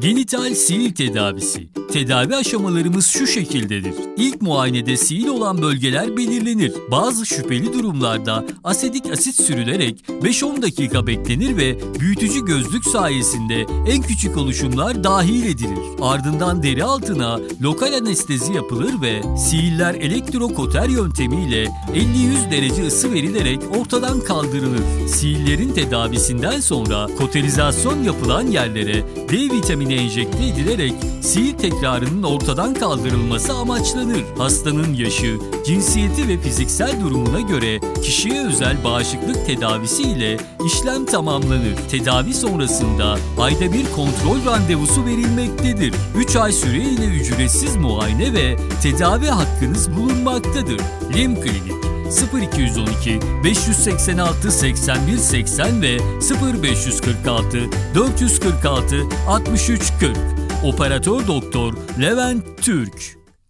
Genital siil tedavisi. Tedavi aşamalarımız şu şekildedir. İlk muayenede siil olan bölgeler belirlenir. Bazı şüpheli durumlarda asedik asit sürülerek 5-10 dakika beklenir ve büyütücü gözlük sayesinde en küçük oluşumlar dahil edilir. Ardından deri altına lokal anestezi yapılır ve siiller elektrokoter yöntemiyle 50-100 derece ısı verilerek ortadan kaldırılır. Siillerin tedavisinden sonra koterizasyon yapılan yerlere D vitamini enjekte edilerek sil tekrarının ortadan kaldırılması amaçlanır. Hastanın yaşı, cinsiyeti ve fiziksel durumuna göre kişiye özel bağışıklık tedavisi ile işlem tamamlanır. Tedavi sonrasında ayda bir kontrol randevusu verilmektedir. 3 ay süreyle ücretsiz muayene ve tedavi hakkınız bulunmaktadır. Lim Klinik 0212 586 81 80 ve 0546 446 63 40 Operatör Doktor Levent Türk